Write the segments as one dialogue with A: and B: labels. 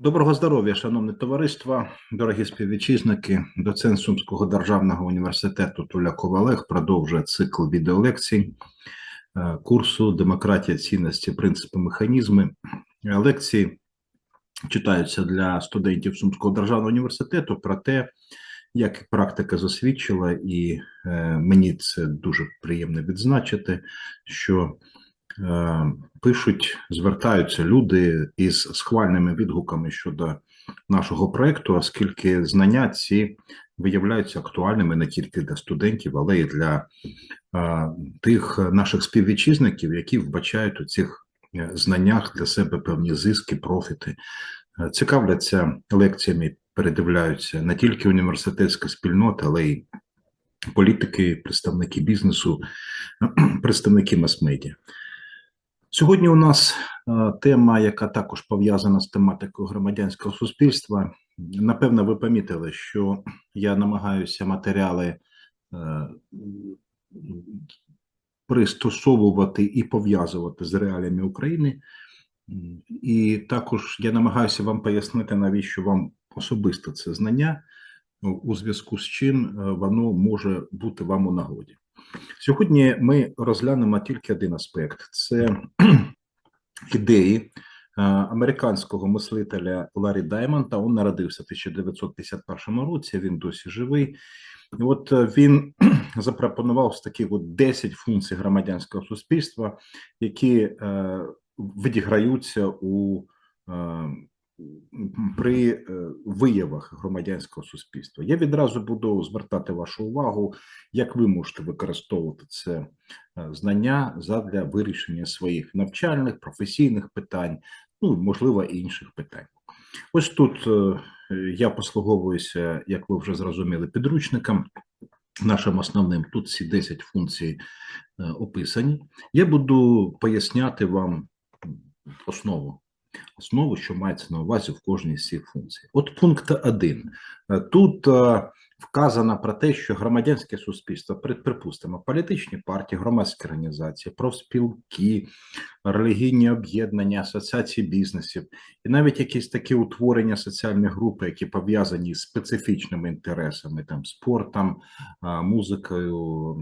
A: Доброго здоров'я, шановне товариство, дорогі співвітчизники. Доцент Сумського державного університету Туляков Олег продовжує цикл відеолекцій е, курсу Демократія, цінності, принципи, механізми. Е, Лекції читаються для студентів Сумського державного університету про те, як практика засвідчила, і е, мені це дуже приємно відзначити, що пишуть, звертаються люди із схвальними відгуками щодо нашого проекту, оскільки знання ці виявляються актуальними не тільки для студентів, але й для е, тих наших співвітчизників, які вбачають у цих е, знаннях для себе певні зиски, профіти, Е, цікавляться лекціями, передивляються не тільки університетська спільнота, але й політики, представники бізнесу, представники мас-медіа. Сьогодні у нас е, тема, яка також пов'язана з тематикою громадянського суспільства. Напевно, ви помітили, що я намагаюся матеріали е, пристосовувати і пов'язувати з реаліями України. І також я намагаюся вам пояснити, навіщо вам особисто це знання, у зв'язку з чим е, воно може бути вам у нагоді. Сьогодні ми розглянемо тільки один аспект: це ідеї е, американського мислителя Ларі Даймонта. Він народився в 1951 році. Він досі живий. І От е, він запропонував з таких от 10 функцій громадянського суспільства, які е, відіграються у при е, виявах громадянського суспільства. Я відразу буду звертати вашу увагу, як ви можете використовувати це е, знання задля вирішення своїх навчальних, професійних питань, ну можливо, інших питань. Ось тут е, я послуговуюся, як ви вже зрозуміли, підручником. Нашим основним тут ці 10 функцій описані. Я буду поясняти вам основу основу, що мається на увазі в кожній з цих функцій. От пункт 1. Тут е, вказано про те, що громадянське суспільство, припустимо, політичні партії, громадські організації, профспілки, релігійні об'єднання, асоціації бізнесів, і навіть якісь такі утворення соціальних групи, які пов'язані з специфічними інтересами, там спортом, музикою,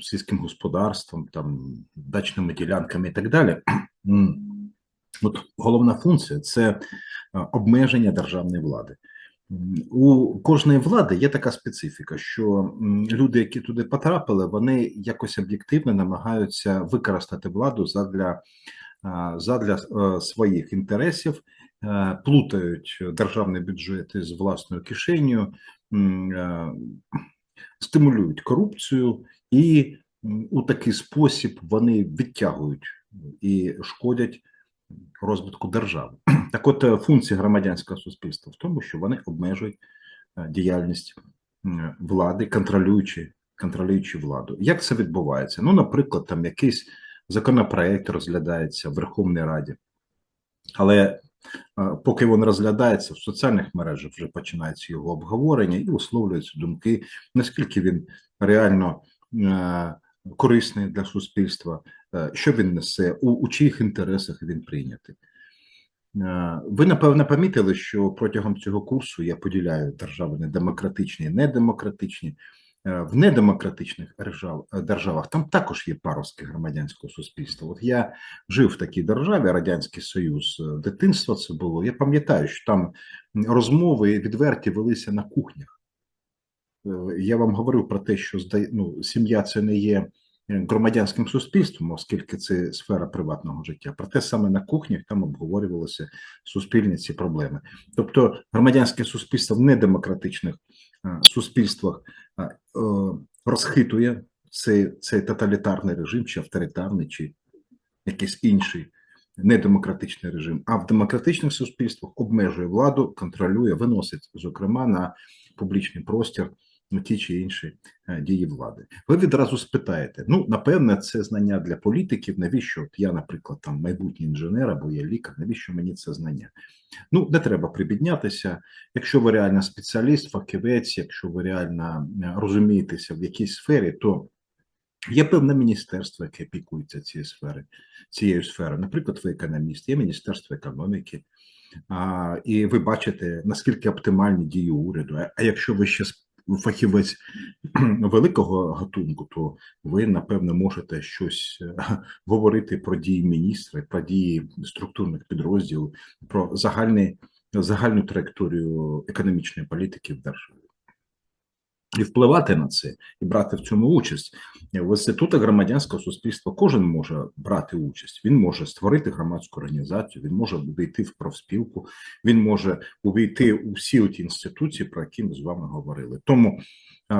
A: сільським господарством, там дачними ділянками і так далі. От головна функція це е, обмеження державної влади. У кожної влади є така специфіка, що люди, які туди потрапили, вони якось об'єктивно намагаються використати владу задля е, задля е, своїх інтересів, плутають державний бюджет з власною кишенею, стимулюють корупцію, і у такий спосіб вони відтягують і шкодять розвитку держави. Так, от е, функції громадянського суспільства в тому, що вони обмежують е, діяльність влади, контролюючи контролюючи владу. Як це відбувається? Ну, наприклад, там якийсь законопроект розглядається в Верховній Раді, але е, поки він розглядається в соціальних мережах, вже починається його обговорення і висловлюються думки, наскільки він реально корисний для суспільства, е, що він несе, у, у чиїх інтересах він прийнятий. Е, ви напевно помітили, що протягом цього курсу я поділяю держави не демократичні і недемократичні. Е, в недемократичних державах там також є паростки громадянського суспільства. От я жив в такій державі, Радянський Союз, дитинство це було. Я пам'ятаю, що там розмови відверті велися на кухнях. Я вам говорив про те, що ну, сім'я це не є е, громадянським суспільством, оскільки це сфера приватного життя. Проте саме на кухнях там обговорювалися суспільні ці проблеми. Тобто громадянське суспільство в недемократичних а, суспільствах розхитує цей, цей тоталітарний режим, чи авторитарний, чи якийсь інший недемократичний режим. А в демократичних суспільствах обмежує владу, контролює, виносить, зокрема, на публічний простір ті чи інші е, дії влади. Ви відразу спитаєте: ну, напевне, це знання для політиків. Навіщо от я, наприклад, там майбутній інженер або я лікар, навіщо мені це знання? Ну, не треба прибіднятися. Якщо ви реально спеціаліст, фахівець, якщо ви реально е, розумієтеся в якійсь сфері, то Є певне міністерство, яке опікується цією сфери, цією сферою. Наприклад, ви економіст, є Міністерство економіки, а, і ви бачите, наскільки оптимальні дії уряду. А- якщо ви ще фахівець великого гатунку, то ви напевно можете щось е, говорити про дії міністра, про дії структурних підрозділів, про загальний, загальну траєкторію економічної політики в державі. І впливати на це, і брати в цьому участь в інститутах громадянського суспільства. Кожен може брати участь. Він може створити громадську організацію, він може увійти в профспілку, він може увійти у всі ті інституції, про які ми з вами говорили. Тому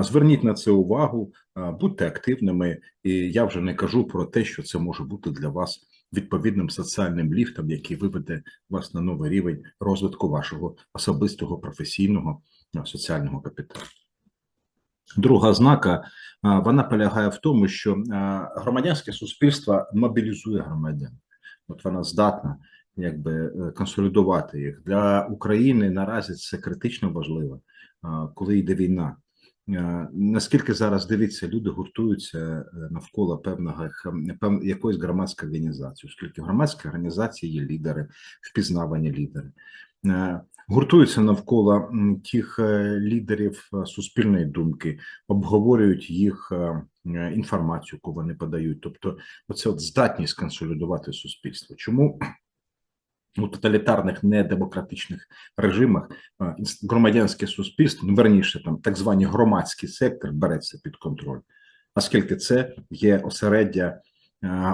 A: зверніть на це увагу, будьте активними, і я вже не кажу про те, що це може бути для вас відповідним соціальним ліфтом, який виведе вас на новий рівень розвитку вашого особистого професійного соціального капіталу. Друга ознака а, вона полягає в тому, що громадянське суспільство мобілізує громадян. От вона здатна якби е, консолідувати їх для України. Наразі це критично важливо, коли йде війна. Наскільки зараз дивіться, люди гуртуються е, навколо певного пев, якоїсь громадської організації, оскільки громадські організації є лідери, впізнавані лідери. Гуртуються навколо тих е, лідерів е, суспільної думки, обговорюють їх е, інформацію, яку вони подають. Тобто, оце от здатність консолідувати суспільство. Чому у тоталітарних недемократичних режимах громадянське суспільство, ну верніше, там так звані громадський сектор береться під контроль, оскільки це є осереддя.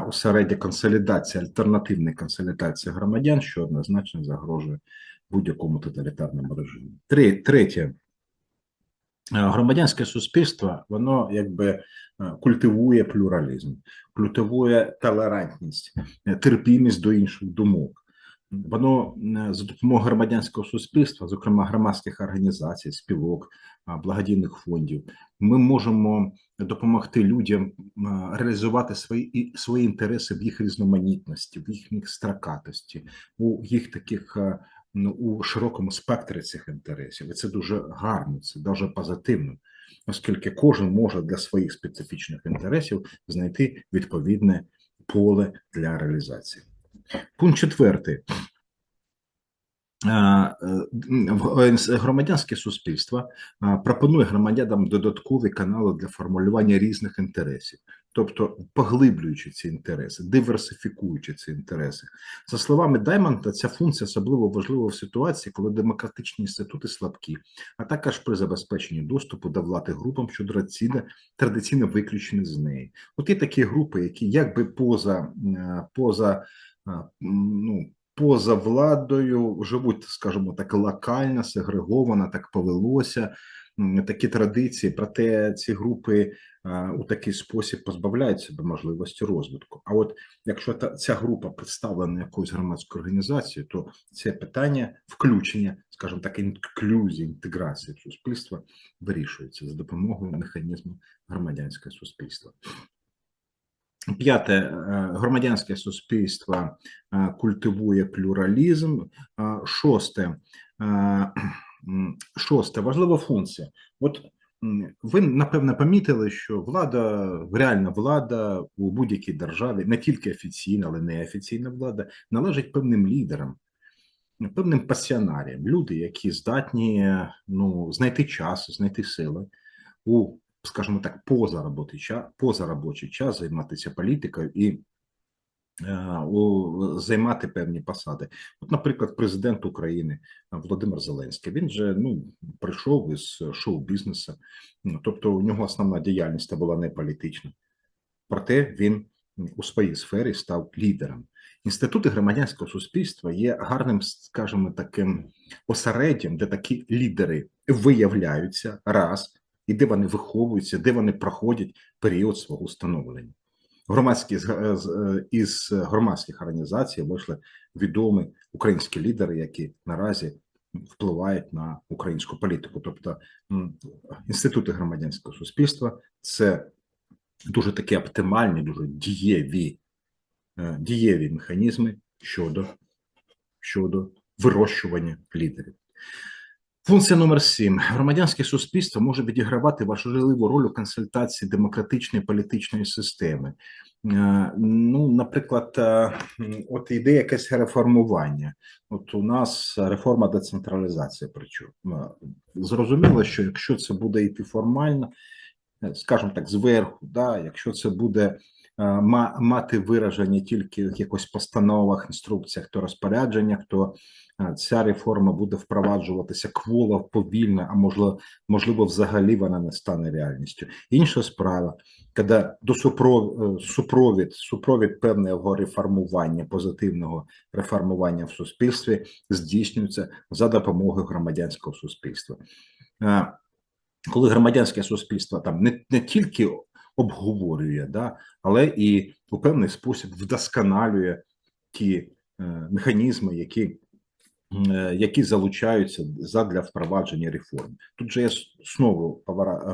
A: Осереддя консолідації, альтернативної консолідації громадян, що однозначно загрожує будь-якому тоталітарному режимі. Тре- Третє, Е, громадянське суспільство, воно якби е, культивує плюралізм, культивує толерантність, е, терпімість до інших думок. Воно за допомогою громадянського суспільства, зокрема громадських організацій, спілок, благодійних фондів, ми можемо допомогти людям реалізувати свої свої інтереси в їх різноманітності, в їхніх строкатості, у їх таких у широкому спектрі цих інтересів. І це дуже гарно, це дуже позитивно, оскільки кожен може для своїх специфічних інтересів знайти відповідне поле для реалізації. Пункт четвертий. Е, е, Громадянське суспільство пропонує громадянам додаткові канали для формулювання різних інтересів, тобто поглиблюючи ці інтереси, диверсифікуючи ці інтереси. За словами Даймонта, ця функція особливо важлива в ситуації, коли демократичні інститути слабкі, а також при забезпеченні доступу до влади групам, що традиційно, виключені з неї. От є такі групи, які якби поза, поза ну, поза владою живуть, скажімо так, локально, сегреговано, так повелося. Такі традиції, проте ці групи у такий спосіб позбавляють себе можливості розвитку. А от якщо та ця група представлена якоюсь громадською організацією, то це питання включення, скажімо так, інклюзії, інтеграції суспільства вирішується за допомогою механізму громадянського суспільства. П'яте, е, громадянське суспільство е, культивує плюралізм. Е, Шосте, е, шосте важлива функція. От ви напевно помітили, що влада, реальна влада у будь-якій державі, не тільки офіційна, але неофіційна влада, належить певним лідерам, певним пасіонаріям, люди, які здатні ну, знайти час, знайти сили у скажімо так, поза робочий час, поза робочий час займатися політикою і у, займати певні посади. От, наприклад, президент України е, Володимир Зеленський. Він же ну прийшов із шоу-бізнесу, ну, тобто у нього основна діяльність була не політична. Проте він у своїй сфері став лідером. Інститути громадянського суспільства є гарним, скажімо, таким осереддям, де такі лідери виявляються раз і де вони виховуються, де вони проходять період свого становлення. Громадські з- з- із громадських організацій вийшли відомі українські лідери, які наразі впливають на українську політику. Тобто інститути громадянського суспільства це дуже такі оптимальні, дуже дієві, е, дієві механізми щодо, щодо вирощування лідерів. Функція номер 7. Громадянське суспільство може відігравати важливу роль у консультації демократичної політичної системи. Е, Ну, наприклад, е, от іде якесь реформування. От у нас реформа децентралізації. Причому Е, зрозуміло, що якщо це буде йти формально, скажімо так, зверху, да, якщо це буде мати вираження тільки в якось постановах, інструкціях, то розпорядженнях, то е, ця реформа буде впроваджуватися кволо, повільно, а можливо, можливо, взагалі вона не стане реальністю. Інша справа, коли до супровід, супровід, супровід певного реформування, позитивного реформування в суспільстві здійснюється за допомогою громадянського суспільства. Е, Коли громадянське суспільство там не, не тільки обговорює, да, але і у певний спосіб вдосконалює ті е, механізми, які які залучаються задля впровадження реформ. Тут же я знову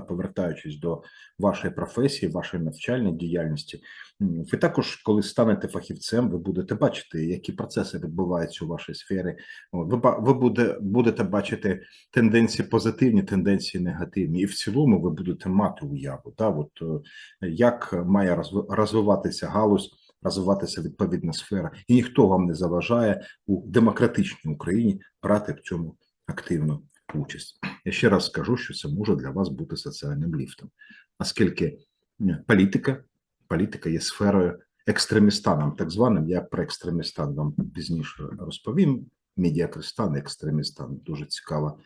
A: повертаючись до вашої професії, вашої навчальної діяльності. Ви також, коли станете фахівцем, ви будете бачити, які процеси відбуваються у вашій сфері. Ви, ви буде, будете бачити тенденції позитивні, тенденції негативні, і в цілому ви будете мати уяву, да, от, е, як має розвиватися галузь, розвиватися відповідна сфера, і ніхто вам не заважає у демократичній Україні брати в цьому активну участь. Я ще раз скажу, що це може для вас бути соціальним ліфтом, оскільки політика, політика є сферою екстремістаном, так званим. Я про екстремістан вам пізніше розповім. Медіакристан, екстремістан дуже цікава.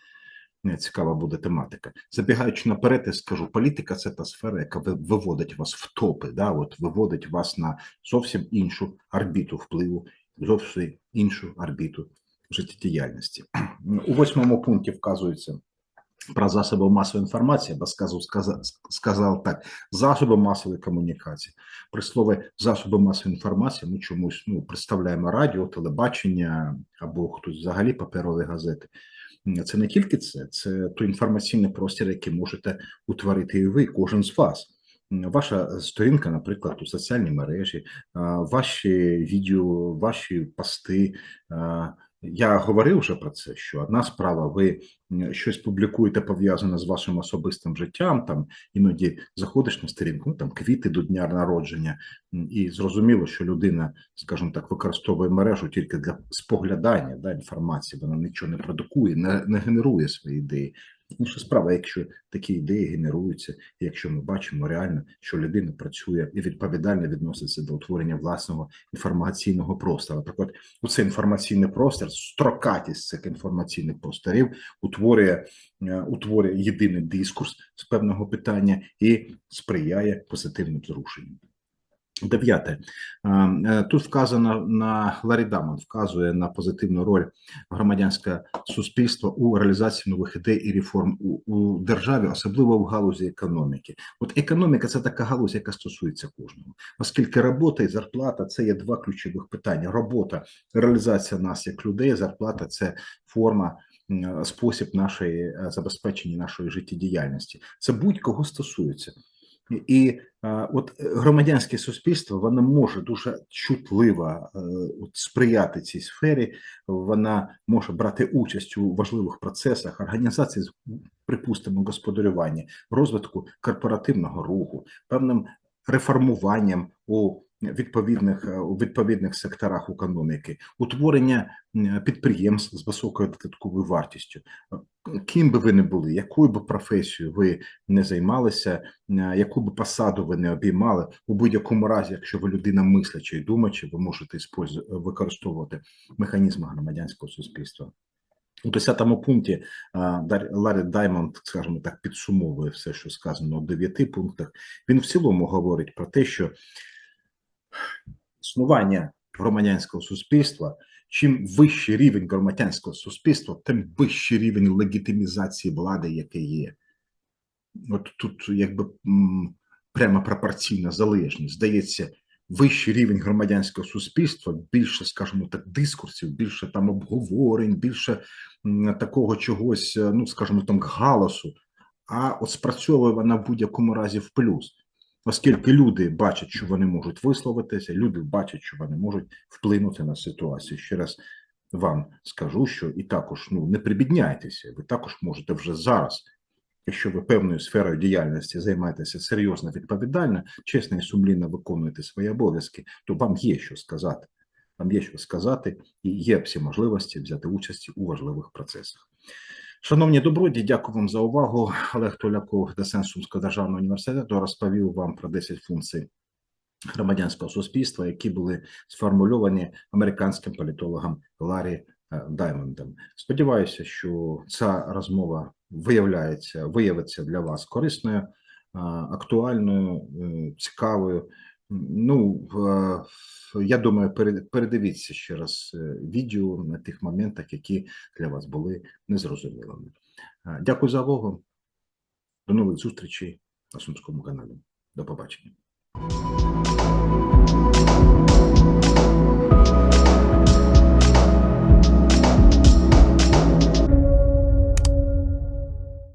A: Цікава буде тематика. Забігаючи наперед, я скажу, політика це та сфера, яка виводить вас в топи, да, от виводить вас на зовсім іншу орбіту впливу, зовсім іншу орбіту життєдіяльності. У восьмому пункті вказується про засоби масової інформації, бо сказав, сказав, сказав так: засоби масової комунікації. При слові засоби масової інформації ми чомусь ну, представляємо радіо, телебачення або хтось взагалі паперові газети. Це не тільки це, це той інформаційний простір, який можете утворити і ви, кожен з вас. Ваша сторінка, наприклад, у соціальній мережі, ваші відео, ваші пости. Я говорив вже про це, що одна справа, ви щось публікуєте пов'язане з вашим особистим життям, там іноді заходиш на сторінку, ну, там квіти до дня народження, і зрозуміло, що людина, скажімо так, використовує мережу тільки для споглядання да, інформації, вона нічого не продукує, не, не генерує свої ідеї. Інша справа, якщо такі ідеї генеруються, якщо ми бачимо реально, що людина працює і відповідально відноситься до утворення власного інформаційного простору. Так от, оцей інформаційний простір, строкатість цих інформаційних просторів утворює, е, утворює єдиний дискурс з певного питання і сприяє позитивним зрушенням. Дев'яте. Е, Тут вказано на Ларі Дамон вказує на позитивну роль громадянського суспільства у реалізації нових ідей і реформ у, у державі, особливо в галузі економіки. От економіка це така галузь, яка стосується кожного, оскільки робота і зарплата це є два ключових питання. Робота, реалізація нас як людей, зарплата це форма. Спосіб нашої е, забезпечення нашої життєдіяльності це будь-кого стосується, і- е, от громадянське суспільство воно може дуже чутливо е, от, сприяти цій сфері. Вона може брати участь у важливих процесах організації, припустимо, господарювання, розвитку корпоративного руху, певним реформуванням у відповідних е, у відповідних секторах економіки, утворення підприємств з високою додатковою вартістю. Е, Ким би ви не були, якою би професією ви не займалися, е, яку би посаду ви не обіймали, у будь-якому разі, якщо ви людина мисляча і думача, ви можете використовувати механізми громадянського суспільства. У 10 пункті Ларі Даймонд, скажімо так, підсумовує все, що сказано у 9 пунктах. Він в цілому говорить про те, що існування громадянського суспільства, чим вищий рівень громадянського суспільства, тим вищий рівень легітимізації влади, яке є. От тут якби прямо пропорційна залежність. Здається, вищий рівень громадянського суспільства, більше, скажімо так, дискурсів, більше там обговорень, більше такого чогось, е, ну скажімо, там галасу. А от спрацьовує вона в будь-якому разі в плюс, оскільки люди бачать, що вони можуть висловитися, люди бачать, що вони можуть вплинути на ситуацію. Ще раз вам скажу, що і також ну не прибідняйтеся. Ви також можете вже зараз, якщо ви певною сферою діяльності займаєтеся серйозно, відповідально, чесно і сумлінно виконуєте свої обов'язки, то вам є що сказати. Вам є що сказати, і є всі можливості взяти участь у важливих процесах. Шановні доброді, дякую вам за увагу. Олег Толяков, доцент Сумського державного університету, розповів вам про 10 функцій громадянського суспільства, які були сформульовані американським політологом Ларі е, Даймондом. Сподіваюся, що ця розмова виявляється, виявиться для вас корисною, е, актуальною, е, цікавою. Ну, е, я думаю, передивіться ще раз е, відео на тих моментах, які для вас були незрозумілими. Е, Дякую за увагу. До нових зустрічей на Сумському каналі. До побачення.